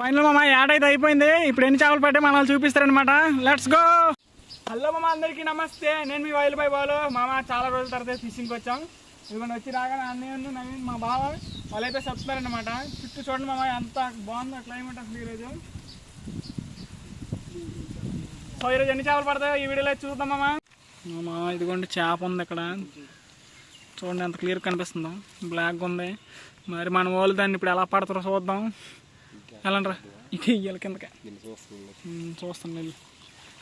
Final మామ add అయితే అయిపోయింది. ఇప్పుడు ఎన్ని చేపలు పట్టే మనల్ని చూపిస్తారనమాట లెట్స్ గో హలో మామ అందరికీ నమస్తే. నేను మీ వైల్ బాయ్ బాలు. మామ చాలా రోజుల తర్వాత ఫిషింగ్కి వచ్చాం. ఇవన్నీ వచ్చి రాగానే అన్నయ్య నవీన్ మా బావ. వాళ్ళైతే చెప్తున్నారనమాట చుట్టూ చూడండి మామ ఎంత బాగుందో క్లైమేట్ అసలు ఈరోజు. సో ఈరోజు ఎన్ని చేపలు పడతాయో ఈ వీడియోలో చూద్దాం మామ. మామ ఇదిగోండి చేప ఉంది ఇక్కడ చూడండి ఎంత క్లియర్ కనిపిస్తుందో. బ్లాక్ ఉంది. మరి మన వాళ్ళు దాన్ని ఇప్పుడు ఎలా పడతారో చూద్దాం. రా. ఇది ఇయ్యాలి కిందకి. చూస్తాను వెళ్ళి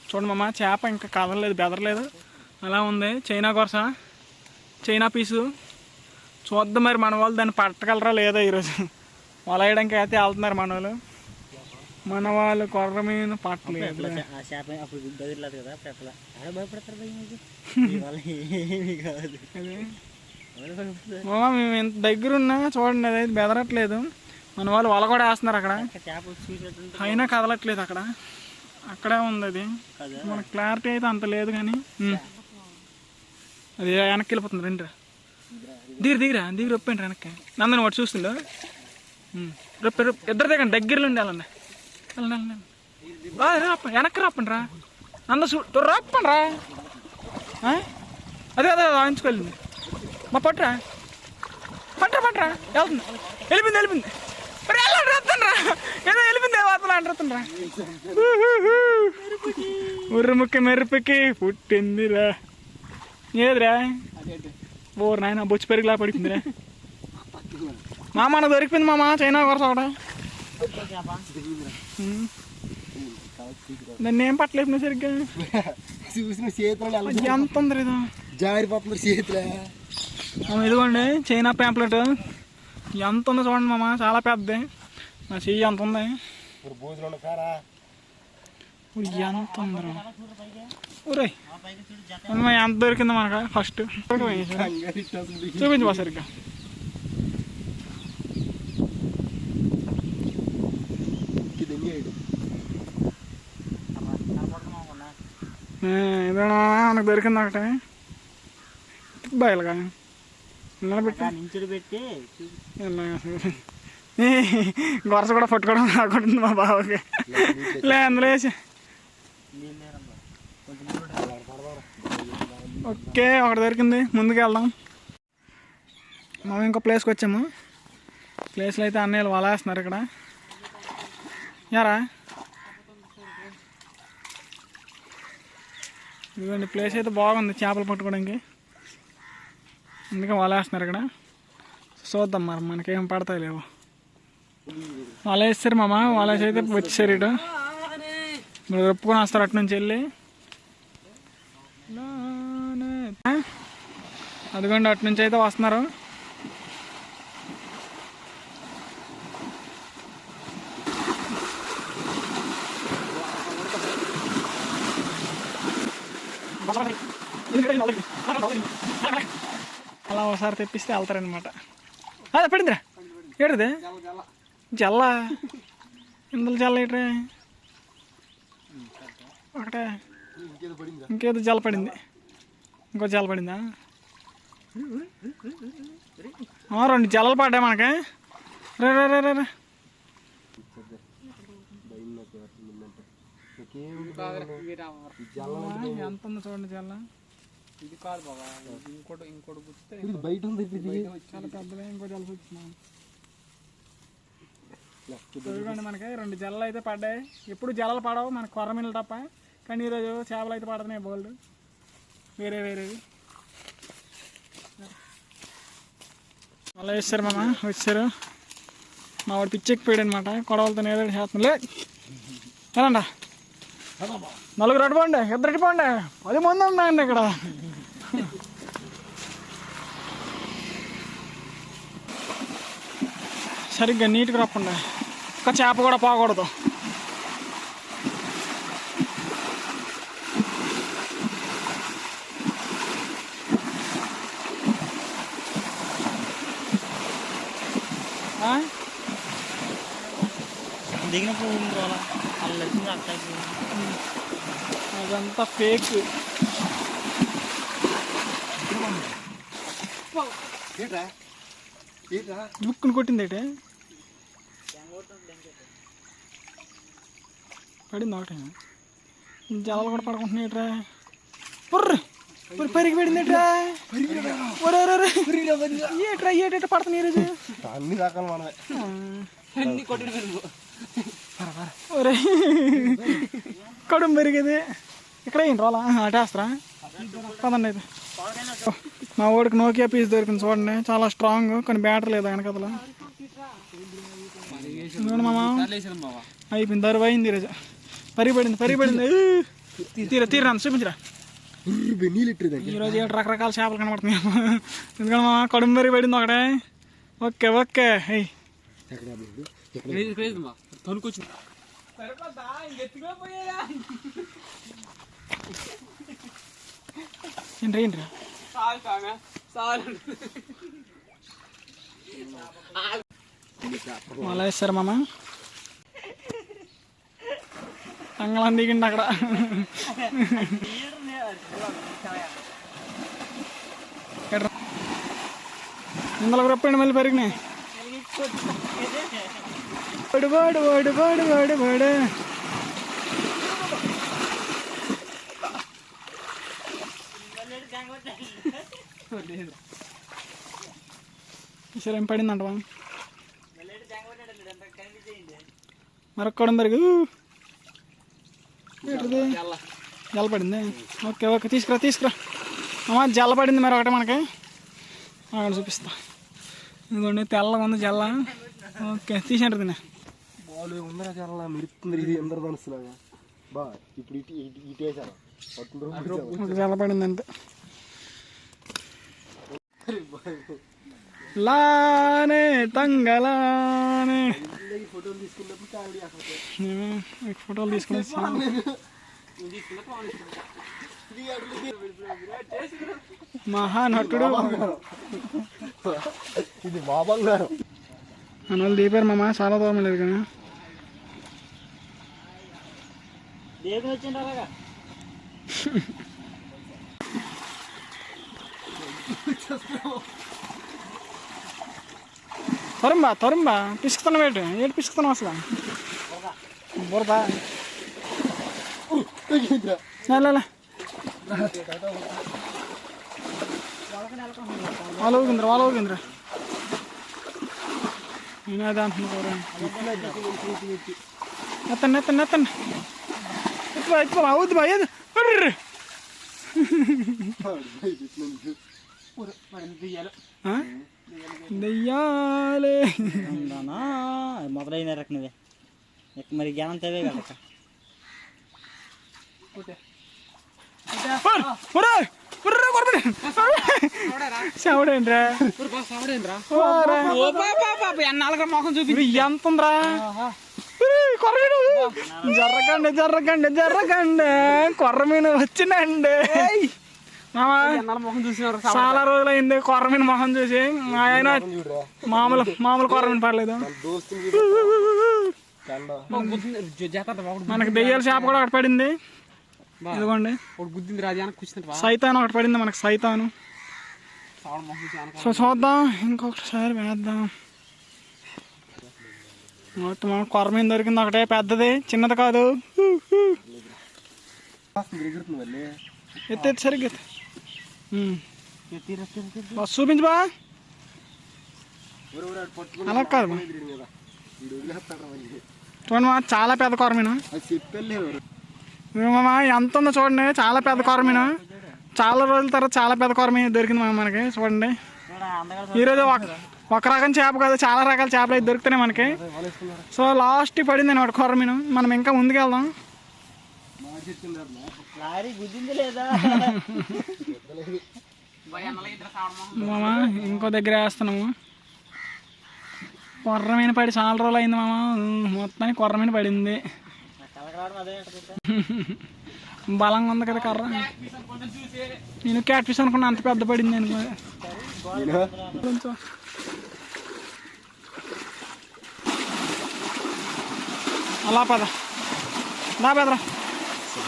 చూడండి మామ చేప ఇంకా కదలలేదు బెదరలేదు. అలా ఉంది. చైనా కొరస చైనా పీసు. చూద్దాం మరి మన వాళ్ళు దాన్ని పట్టగలరా లేదా ఈరోజు. వల వేయడానికి అయితే వెళ్తున్నారు మన వాళ్ళు. మన వాళ్ళు కొర్ర మీద పట్టలేదు. కదా మామ మేము ఇంత దగ్గర ఉన్నా చూడండి అదైతే బెదరట్లేదు. మన వాళ్ళు వల కూడా వేస్తున్నారు అక్కడ. అయినా కదలట్లేదు అక్కడ. అక్కడే ఉంది అది. మనకు క్లారిటీ అయితే అంత లేదు కానీ. అది వెనక్కి వెళ్ళిపోతుంది రండి రా. దిగిరి దిగిరా దిగిరి రొప్పండి వెనక్కి. నందని వాడు చూస్తుందో ఉమ్. రొప్ప రొప్ప. ఇద్దరు దిగండి దగ్గరలో ఉండి వెళ్ళండి. వెళ్ళండి వెనక్కి రప్పండి రా. నంద చూ రప్పండి రా? అదే అదే వాయించుకెళ్ళింది మా పట్టురా పట్టరా పట్టరా వెళ్తుంది వెళ్ళిపోయింది వెళ్ళిపోయింది. రా ఏదో వెళ్ళిపోయింది వార్తలు అంటుతుంది రా ఉర్రుముక్క మెరుపుకి పుట్టిందిరా. ఏదిరా? ఓరు నాయన బొచ్చు పెరిగిలా పడిపోయిందిరా. మామ నాకు దొరికిపోయింది మామ చైనా కొరస ఉమ్. దాన్ని ఏం పట్టలేదు సరిగ్గా? చూసిన చేతులు ఎంత ఉంది జారిపోతున్నారు చేతులే. ఇదిగోండి చైనా ప్యాంప్లెట్ ఎంత ఉందో చూడండి మామ చాలా పెద్దది. నా చెయ్యి ఎంత ఉంది? ఎంత ఉందిరా ఊరే ఎంత దొరికింది మనకు? ఫస్ట్ చూపించు సరిగ్గా. ఇదేనా మనకు దొరికింది ఒకటి. బయలుగా. నిలబెట్టి. పెట్టి గొరస కూడా పట్టుకోవడం రాకుండా మా బావకి. లే అందులో వేసి. ఓకే ఒకటి దొరికింది. ముందుకు వెళ్దాం. మనం ఇంకో ప్లేస్కి వచ్చాము. ప్లేస్లో అయితే అన్నయ్యలు వలేస్తున్నారు ఇక్కడ. యారా? ఇదిగోండి ప్లేస్ అయితే బాగుంది చేపలు పట్టుకోవడానికి. అందుకే వలేస్తున్నారు ఇక్కడ. చూద్దాం మరి మనకేం పడతాయి లేవు. వలేస్తారు వేస్తారు మామ వలేసి అయితే వచ్చేసారు ఇటు. మీరు ఒప్పుకొని వస్తారు అటు నుంచి వెళ్ళి. అదిగోండి అటు నుంచి అయితే వస్తున్నారు అలా ఒకసారి తెప్పిస్తే వెళ్తారనమాట అదే పడిందిరా. ఏడుది? జల్ల. ఇందులో జల్ల ఏట్రా ఒకటే. ఇంకేదో జల పడింది. ఇంకో జల పడిందా? రెండు జలలు పడ్డాయి మనకి. రే రే రే రే రే. ఎంత ఉంది చూడండి జల్ల? ఇది కాదు బాబా ఇంకోటి ఇంకోటి గుర్తే బయట ఉంది చాలా పెద్దగా ఇంకో జల వచ్చింది. చూడండి మనకి రెండు జల్లలు అయితే పడ్డాయి. ఎప్పుడు జలలు పడవు మనకు కొర్రమీనలు తప్ప. కానీ ఈరోజు చేపలు అయితే పడుతున్నాయి బోల్డ్. వేరే వేరేవి అలా వేస్తారు మామ వచ్చారు. మా వాడు పిచ్చెక్కిపోయాడు అనమాట కొడవలతో ఏదో ఒకటి చేస్తున్నాం లే ఎలాండా నలుగురు అటుపోండి ఇద్దరు అటుపోండి పది మంది ఉన్నాయండి ఇక్కడ. సరిగ్గా నీట్గా రప్పండి ఒక్క చేప కూడా పోకూడదు? దిగినప్పుడు అలా అక్కడ అదంతా ఫేక్ ఏంట్రా? ఏంట్రా? బుక్కుని కొట్టింది ఏంటి పడింది ఒకటే. జలాలు కూడా పడుకుంటున్నాయిట్రా. పుర్రు! పుర్రు పరిగి పడింది ఏట్రా ఒరే ఒరే, ఒరే. ఏట్రా ఏటేట పడుతున్నాయి ఈరోజు? అన్ని రకాలు మనమే ఒరే! కడుం పెరిగేది. ఇక్కడ ఏంటి రోలా అటేస్తారా పదండి అయితే మా ఓడికి నోకియా పీస్ దొరికింది చూడండి. చాలా స్ట్రాంగ్ కానీ బ్యాటరీ లేదు వెనకతలో చూడండి మామ. అయిపోయింది దరువు అయింది ఈరోజు. పరిపడింది పరిపడింది తీర తీరా చూపించరా. ఈరోజు ఏడు రకరకాల చేపలు కనబడుతున్నాయి ఎందుకంటే మా కడుం పెరిగి పడింది ఒకటే. Okay okay. హెయ్ ఎక్కడ బాబు? ఎక్కడ ఏంటి ఏంటి మళ్ళా వేస్తారు మామ అంగళం దిగిండి అక్కడ ఎట్రా? ఇందులో రప్పండి మళ్ళీ పెరిగినాయి వాడు వాడు వాడు వాడు వాడు వాడు ఈసారి ఏం పడిందంట మరొక్కడం పెరుగు ఏంటిది? జల పడింది ఓకే ఓకే తీసుకురా తీసుకురా. అమ్మా జల్ల పడింది మరి ఒకటే మనకి. అక్కడ చూపిస్తా. ఇదిగోండి తెల్లగా ఉంది జల్ల. ఓకే తీసేంటారు దీన్ని బాలు ఉందరా చాలా మిరుతుంది ఇది ఎందరు మనసులాగా బా ఇప్పుడు ఇటు ఇటు ఇటు వేసాను పట్టుకుంటారు ఒక జల్ల పడింది అంతే లానే తంగలానే. ఫోటోలు తీసుకుని మహానటుడు. ఇది మా బంగారం. మన వాళ్ళు దీపారు మామ చాలా దూరం లేదు వచ్చిండు అలాగా తరుంబా తరుంబా. పిసుకుతున్నావు ఏంటి? ఏంటి పిసుకుతున్నావు అసలు? బురదా. వాళ్ళ ఊగిందిరా వాళ్ళ ఊగిందిరా నేను అదే అంటున్నా ఎత్తండి ఎత్తండి ఎత్తండి ఎత్తుబా ఎత్తుబా అవుద్ది బా ఏది? ఉర్ర్. ఆ? దెయ్యాలే మొదలైన రకనవే ఇక మరి జ్ఞానం తేవే కదా చవడేంట్రా ఎంత ఉందిరా కొర్రమీను జర్రకండి జర్రకండి జర్రకండి వచ్చిందండి. మామా చాలా రోజులైంది కొర్రమీను మొహం చూసి. మా ఆయన మామూలు మామూలు కొర్రమీను పర్లేదు. మన దోస్తుని కండ మనకి దెయ్యాల చేప కూడా ఒకటి పడింది. ఇదిగోండి. సైతాన్ ఒకటి పడింది మనకి సైతాను. సో చూద్దాం. ఇంకొకసారి వేద్దాం. మొత్తం మన కొరమీన దొరికింది ఒకటే పెద్దది చిన్నది కాదు. ఎత్తి సరిగ్గా చూపించు బా. అలా కాదు బా. ఎగిరింది కదా వీడు వదిలేస్తాడు మళ్ళీ చూడండి మా చాలా పెద్ద కొరమీను. ఎంత ఉందో చూడండి చాలా పెద్ద కొరమీను. చాలా రోజుల తర్వాత చాలా పెద్ద కొరమీను దొరికింది మామ మనకి చూడండి. ఈరోజు ఒక ఒక రకం చేప కాదు చాలా రకాల చేపలు అయితే దొరుకుతున్నాయి మనకి. సో లాస్ట్ పడింది అనమాట కొరమీను. మనం ఇంకా ముందుకెళ్దాం. మామ ఇంకో దగ్గర వేస్తున్నాము. కొర్రమీన పడి చాలా రోజులు అయింది మామ. మొత్తానికి కొర్రమీన పడింది. బలంగా ఉంది కదా కర్ర. నేను క్యాట్ ఫిష్ అనుకున్నా అంత పెద్ద పడింది అనుకో. కొంచెం. అలా పద. దా పెదరా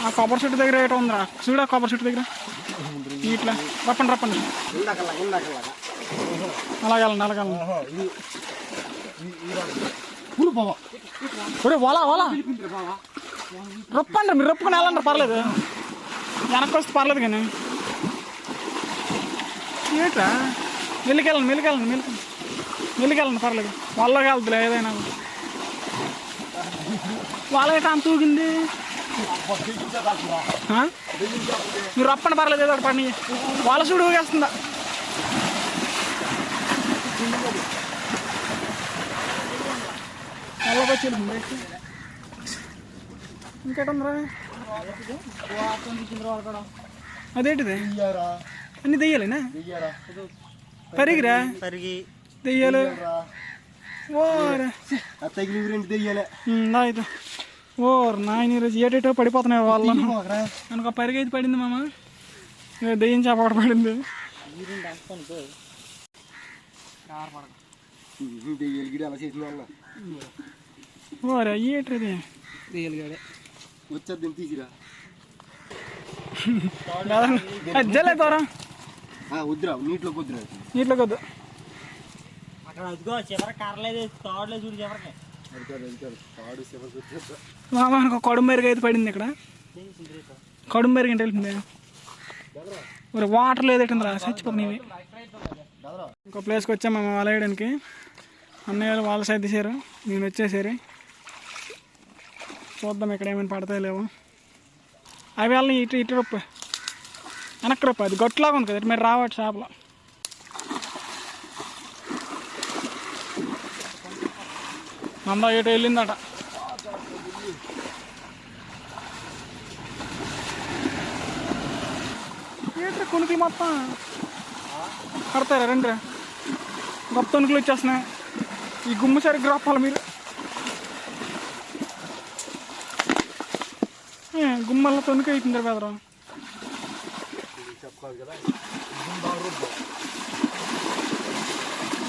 ఆ కొబ్బరి చెట్టు దగ్గర ఏటో ఉందిరా. చూడ కొబ్బరి చెట్టు దగ్గర. ఇట్లా రప్పండి రప్పండి. ఇందాకలా అలాగే వెళ్ళండి అలాగే బావా. ఒరే వలా వలా. రొప్పండి మీరు రొప్పుకుని వెళ్ళండి పర్లేదు. వెనక్కి వస్తే పర్లేదు కానీ. ఏంట్రా? మెల్లికెళ్ళండి మెల్లికెళ్ళండి మెల్లి మెల్లికెళ్ళండి పర్లేదు. వాళ్ళకి వెళ్తులే ఏదైనా. వాళ్ళకి అంత తూగింది. మీరు రప్పండి పర్లేదు ఏదో పని. వచ్చి ఇంకేటందిరా అదేంటిది? అన్ని దెయ్యాలేనా? పరిగిరా? తరిగి దెయ్యాలు? ఆ తగిలి రెండు దెయ్యాలే. అయితే ఓర్ నాయన ఈరోజు ఏటేటో పడిపోతున్నాయి వాళ్ళు. మనకు పరిగి అయితే పడింది మామ. దెయ్యం చేప ఒకటి పడింది. ఓరే ఏట్రది వచ్చేద్దాం తీసిరా. ఆ, వద్దురా నీటిలోకి వద్దురా. నీటిలోకి వద్దు. అక్కడ అదిగో చివరి కర్రలేదు తాడులే చూడు చివరికి. అది మామ మనకు కొడుం అయితే పడింది ఇక్కడ. కొడుం మెరుగు ఏంటి? వెళ్తుంది మరి వాటర్ లేదేటందిరా చచ్చిపోతున్నాయి ఇవి. ఇంకో ప్లేస్కి వచ్చాం మేము వల వేయడానికి అన్నయ్య వాళ్ళు వాళ్ళ సైడ్ తీసారు నేను వచ్చేసారు. చూద్దాం ఇక్కడ ఏమైనా పడతాయి లేవు. అవి వాళ్ళని ఇటు ఇటు రొప్ప. వెనక్కి రొప్పు. అది గొట్టలాగా ఉంది కదా. మీరు రావచ్చు షాప్లో అందా ఇటు వెళ్ళిందట. ఏంట్రా కొనుక్కులు మొత్తం? కడతారా రండి గొప్ప తొనుకులు వచ్చేస్తున్నాయి. ఈ గుమ్మ సరిగ్గా రప్పాలి మీరు? గుమ్మల్లో తొనుకు అవుతుంది బెదరా.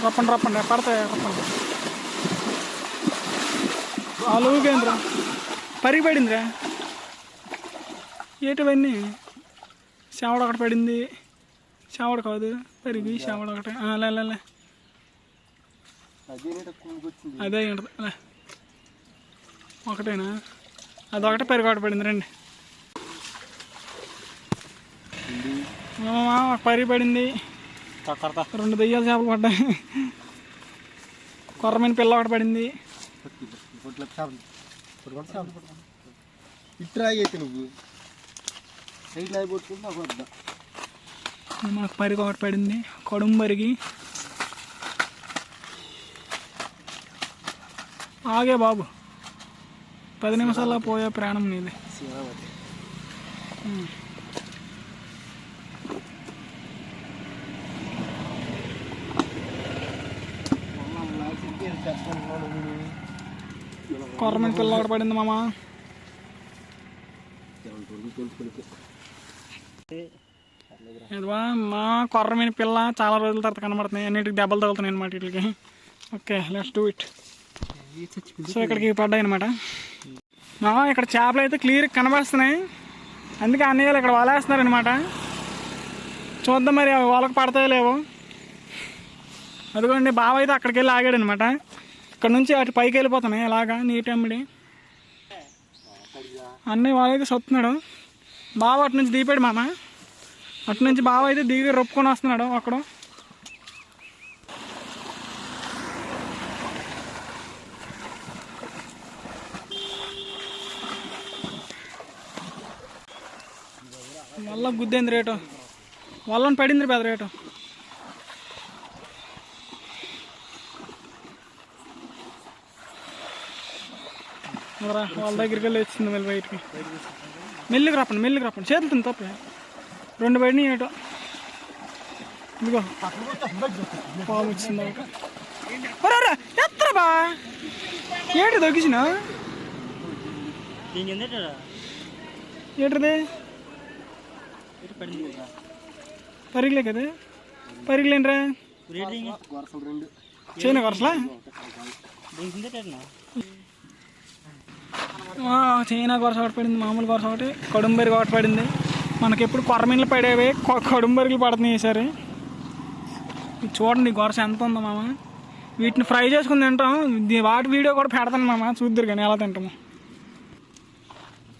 రప్పండి రప్పండి పడతాయి రప్పండి? అలుగుకేంద్రా పరిగి పడిందిరా ఏటివన్నీ? చావడ ఒకటి పడింది. చావడ కాదు పరిగి చావడ ఒకటి. ఆ, లే లే, లే. అదేనేట కూలికొచ్చింది అదే ఉంటుంది లే. ఒకటేనా? అదొకటే పెరుగు ఒకటి పడింది రండి. పరి పడింది. రెండు దెయ్యాల చేపలు పడ్డాయి. కొర్రమైన పిల్ల ఒకటి పడింది. పొట్ల చేపలు పట్టుకోండి చేపలు పట్టుకోండి ఇట్రా అయితే నువ్వు. సైడ్ లాగి పట్టుకుంటే నాకు వద్దా. మాకు పరిగి ఒకటి పడింది. కొడుము పరిగి ఆగే బాబు. పది నిమిషాల్లో పోయే ప్రాణం నీది. కొర్రమైన పిల్ల ఒకటి పడింది మామ. మా కొర్రమైన పిల్ల చాలా రోజుల తర్వాత కనబడుతున్నాయి. అన్నిటికి దెబ్బలు తగులుతున్నాయి అనమాట వీటికి. Okay let's do it so ఇక్కడికి పడ్డాయి అనమాట మా ఇక్కడ చేపలు అయితే క్లియర్ కనబడుతున్నాయి అందుకే అన్నయ్యలు ఇక్కడ వలేస్తున్నారు అనమాట చూద్దాం మరి అవి వాళ్ళకి పడతాయో లేవో. అదిగోండి బావ అయితే అక్కడికి వెళ్ళి ఆగాడు అనమాట అక్కడ నుంచి అటు పైకి వెళ్ళిపోతున్నాయి ఎలాగా నీటి అమ్మిడి అన్నయ్య వాళ్ళైతే సొత్తున్నాడు బావ అటు నుంచి దిగిపోయాడు మామ. అటు నుంచి బావ అయితే దిగి రొప్పుకొని వస్తున్నాడు అక్కడ. వల్ల గుద్దేంది రేటు? వల్లని పడింది పెద్ద రేటు. రా వాళ్ళ దగ్గరికి వెళ్ళి వచ్చింది మళ్ళీ బయటికి. మెల్లికి రాపండి మెల్లికి రాపండి. చేతులు తిని తప్పే. రెండు బయట ఏటో. ఇదిగో. పాము వచ్చింది ఒకటి ఒరేరా, ఎత్తరా బా? ఏంటి దొగ్గిసిన దీని కింద కదా. పరిగిలే కదా పరిగిలేంట్రా చైనా కొరస ఒకటి పడింది మామూలు కొరస ఒకటి కడుంబరి ఒకటి పడింది. మనకి ఎప్పుడు కొరమీన్లు పడేవి కడుంబరిలు పడుతున్నాయి ఈసారి చూడండి గొరస ఎంత ఉందో మామ. వీటిని ఫ్రై చేసుకుని తింటాం. వాటి వీడియో కూడా పెడతాను మామ చూద్దరు కానీ ఎలా తింటాము.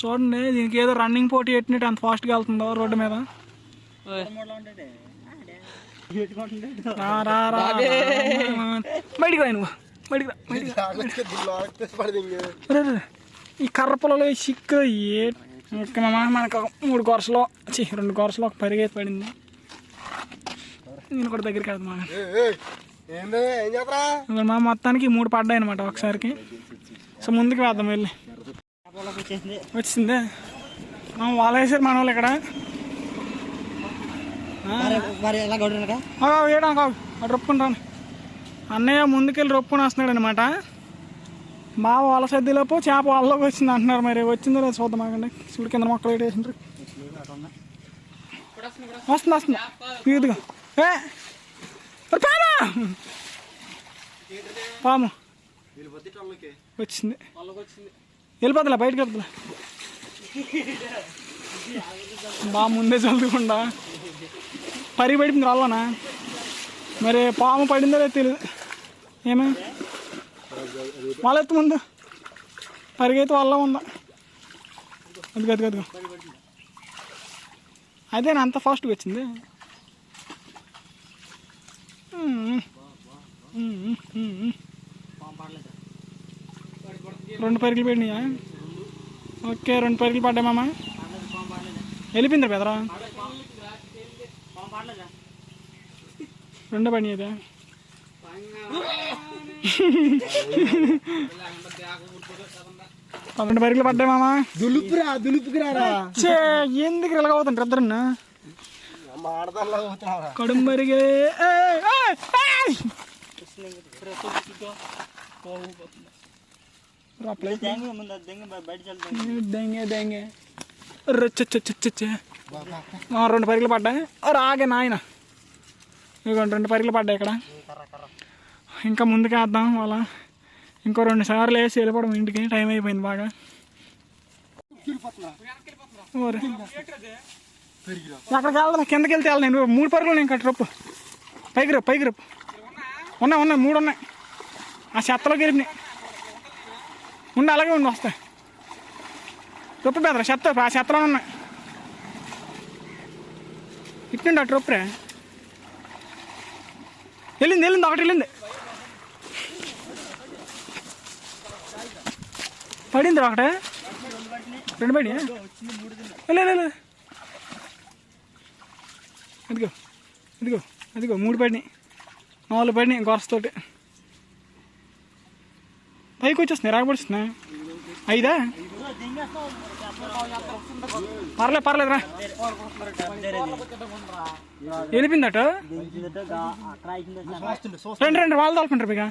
చూడండి దీనికి ఏదో రన్నింగ్ పోటీ పెట్టినట్టు అంత ఫాస్ట్గా వెళ్తుందో రోడ్డు మీద. బయటికి రా నువ్వు బయటికి రా బయటికి రా. ఈ కర్ర పొలలో చిక్కు ఏ ఓకే మామ మనకు మూడు కొరసలో చి రెండు కొరసలో ఒక పరిగెత్తి పడింది. నేను కూడా దగ్గరికి వెళ్తాను మామ. ఏంది ఏం చేతరా? ఇప్పుడు మా మొత్తానికి మూడు పడ్డాయి అనమాట ఒకసారికి. సో ముందుకు వేద్దాం వెళ్ళి. వచ్చిందే? మనం వాళ్ళు వేసారు మన వాళ్ళు ఇక్కడ. వేయడం కావు అటు రొప్పుకుంటాను. అన్నయ్య ముందుకెళ్ళి రొప్పుకొని వస్తున్నాడు అనమాట మా వాళ్ళ సర్దిలోపు చేప వాళ్ళలోకి వచ్చింది అంటున్నారు మరి. వచ్చిందో లేదు చూద్దాం ఆగండి. చూడు కింద మొక్కలు పెట్టేసిండ్రు వస్తుంది వస్తుంది. ఇదిగో. ఏ! పాము! పాము. వచ్చింది. వెళ్ళిపోతులే బయటకు వెళ్తులే. బా ముందే చదువుకుండా పరి పడింది రాళ్ళనా? మరి పాము పడిందో లేదో తెలియదు ఏమే? వాళ్ళ ఎత్తు ముందు పరిగైతే వాళ్ళ ఉందా అదిగో అదిగో అదిగో. అదే అంత ఫాస్ట్గా వచ్చింది. రెండు పరికలు పడినాయా? ఓకే రెండు పరికలు పడ్డా మామ. వెళ్ళిపోయిందా పెదరా రెండో పని అదే పన్నెండు పరికలు పడ్డాయి మామ. దులుపురా దులుపుకి రారా చే ఎందుకు ఇలాగ అవుతుంటారు ఇద్దరు కడుం దెంగే రచ్చచ్చచ్చచ్చచ్చే. ఆ, రెండు పరికలు పడ్డాయి. రాగే నాయన. ఇదిగోండి రెండు పరికలు పడ్డాయి ఇక్కడ. ఇంకా ముందుకు అలా. ఇంకో రెండు సార్లు వేసి వెళ్ళిపోవడం ఇంటికి. టైం అయిపోయింది బాగా. ఓరే. ఎక్కడికి వెళ్దాం కిందకి వెళ్తే వెళ్ళను నేను. మూడు పరుగులు నేను కట్టి. రొప్పు. పైకి రప్పు పైకి రప్పు. ఉన్నాయి ఉన్నాయి. మూడు ఉన్నాయి. ఆ చెత్తలోకి వెళ్ళినాయి ఉండి అలాగే ఉండి వస్తాయి రొప్పు బెదరా చెత్త ఆ చెత్తలో ఉన్నాయి. ఇట్టుండి అటు రొప్పురే? వెళ్ళింది వెళ్ళింది ఒకటి వెళ్ళింది. పడింది ఒకటే? రెండు పడి లేదు ఇదిగో ఇదిగో ఇదిగో మూడు పడినాయి. నాలుగు పడినాయి గొరసతోటి పైకి వచ్చేస్తున్నాయి రాకపడుస్తున్నాయి ఐదా? పర్లేదు పర్లేదు రా. వెళ్ళిపోయిందట? రెండు రెండు వాళ్ళు తలుపుంటారు ఇక.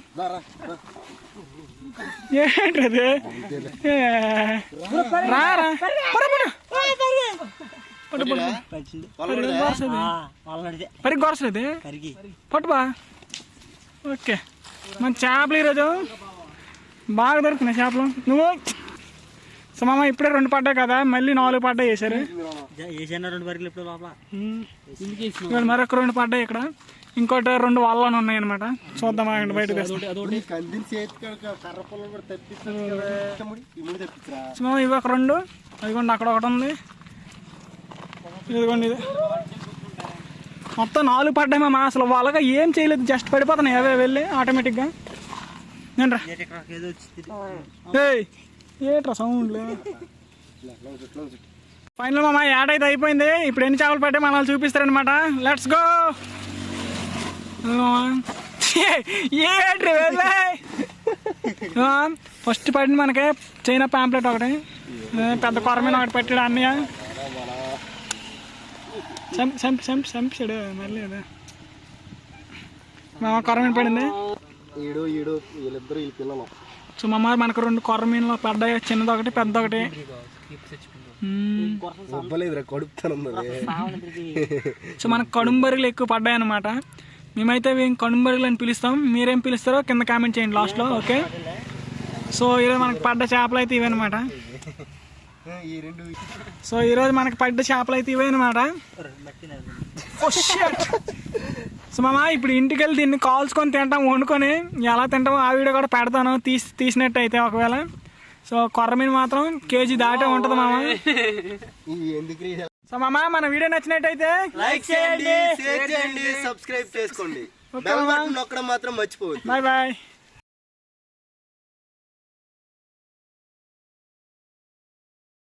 ఏంటి అది ఏ, రా రా. పడు, పడు. పడు, పడు. పరి గొరసది. పట్టుబా ఓకే. మన చేపలు ఈరోజు బాగా దొరుకుతున్నాయి చేపలు. నువ్వు? సో మామ ఇప్పుడే రెండు పడ్డాయి కదా. మళ్ళీ నాలుగు పడ్డాయి వేసారు మరొక రెండు పడ్డాయి ఇక్కడ. ఇంకోటి రెండు వాళ్ళని ఉన్నాయి అనమాట చూద్దాం ఆగండి బయటకు వేస్తాం నీకు అందిన చేతి కర్ర పొలం కూడా తెప్పిస్తాను కదా. తమ్ముడు ఈ మూడు తెప్పించరా సో మామ ఇవి ఒక రెండు. అదిగోండి అక్కడ ఒకటి ఉంది. ఇదిగోండి ఇది. మొత్తం నాలుగు పడ్డాయి మామ అసలు. వాళ్ళగా ఏం చేయలేదు జస్ట్ పడిపోతున్నాయి. అవే వెళ్ళి ఆటోమేటిక్గా నేను రా ఏదో వచ్చింది ఏయ్ ఏట్రా సౌండ్లు ఫైనల్ మామ యాడ్ అయితే అయిపోయింది. ఇప్పుడు ఎన్ని చేపలు పట్టే మనల్ని చూపిస్తారనమాట లెట్స్ గో వెళ్ళే ఫస్ట్ పడింది మనకి చైనా ప్యాంప్లెట్ ఒకటి. పెద్ద కొరమైన ఒకటి పెట్టాడు అన్నయ్య. చంపి చంపి చంపి చంపాడు మళ్ళీ మా కొరమైన పడింది. ఏడు ఏడు వీళ్ళిద్దరు వీళ్ళ పిల్లలు. సో మా మనకు రెండు కొర్ర మీన్లు పడ్డాయి. చిన్నది ఒకటి పెద్ద ఒకటి సో మనకు కడుంబరిలు ఎక్కువ పడ్డాయి అనమాట మేమైతే ఇవి అని పిలుస్తాం. మీరేం పిలుస్తారో కింద కామెంట్ చేయండి లాస్ట్లో ఓకే? సో ఈరోజు మనకు పడ్డ చేపలు అయితే ఇవే అనమాట సో ఈరోజు మనకి పడ్డ చేపలు అయితే ఇవే అనమాట సో సో మామ ఇప్పుడు ఇంటికి వెళ్ళి దీన్ని కాల్చుకొని తింటాం వండుకొని. ఎలా తింటామో ఆ వీడియో కూడా పెడతాను తీసి తీసినట్టు అయితే ఒకవేళ. సో కొర్రమీను మాత్రం కేజీ దాటే ఉంటుంది మామ. ఎందుకు సో మామ మన వీడియో నచ్చినట్టయితే లైక్ చేయండి షేర్ చేయండి సబ్స్క్రైబ్ చేసుకోండి. బెల్ బటన్ నొక్కడం మాత్రం మర్చిపోవద్దు. Bye bye